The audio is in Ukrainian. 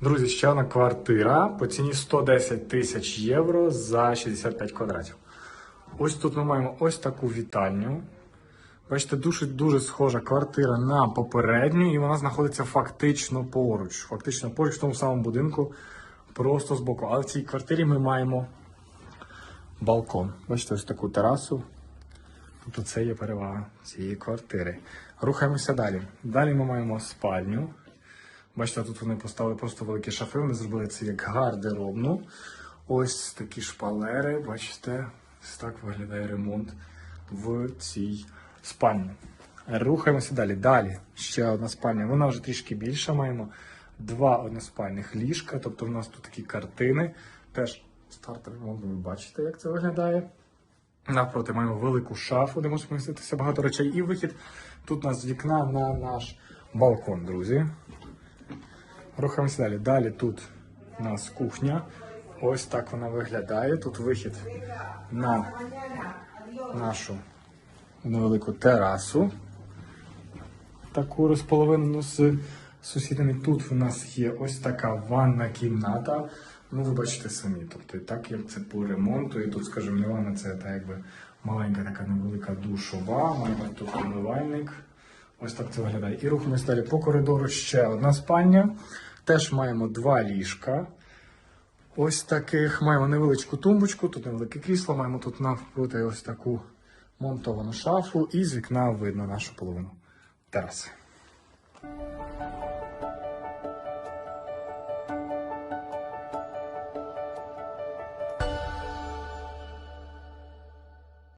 Друзі, ще одна квартира по ціні 110 тисяч євро за 65 квадратів. Ось тут ми маємо ось таку вітальню. Бачите, дуже дуже схожа квартира на попередню, і вона знаходиться фактично поруч. Фактично поруч в тому самому будинку, просто збоку. Але в цій квартирі ми маємо балкон. Бачите, ось таку терасу. Тобто це є перевага цієї квартири. Рухаємося далі. Далі ми маємо спальню. Бачите, тут вони поставили просто великі шафи, вони зробили це як гардеробну. Ось такі шпалери, бачите, ось так виглядає ремонт в цій спальні. Рухаємося далі. Далі ще одна спальня. Вона вже трішки більша. Маємо два односпальних ліжка, тобто в нас тут такі картини. Теж стартер ремонт, ви бачите, як це виглядає. Навпроти маємо велику шафу, де може поміститися багато речей. І вихід тут у нас з вікна на наш балкон, друзі. Рухаємося далі. Далі тут у нас кухня. Ось так вона виглядає. Тут вихід на нашу невелику терасу. Таку розполовинену з сусідами. Тут у нас є ось така ванна кімната. Ну, ви бачите самі. Тобто, так як це по ремонту, і тут, скажімо, не ванна, це та якби маленька така невелика душова, маємо тут умивальник. Ось так це виглядає. І рухаємось далі по коридору ще одна спальня. Теж маємо два ліжка. Ось таких. Маємо невеличку тумбочку, тут невелике крісло, маємо тут навпроти ось таку монтовану шафу, і з вікна видно нашу половину тераси.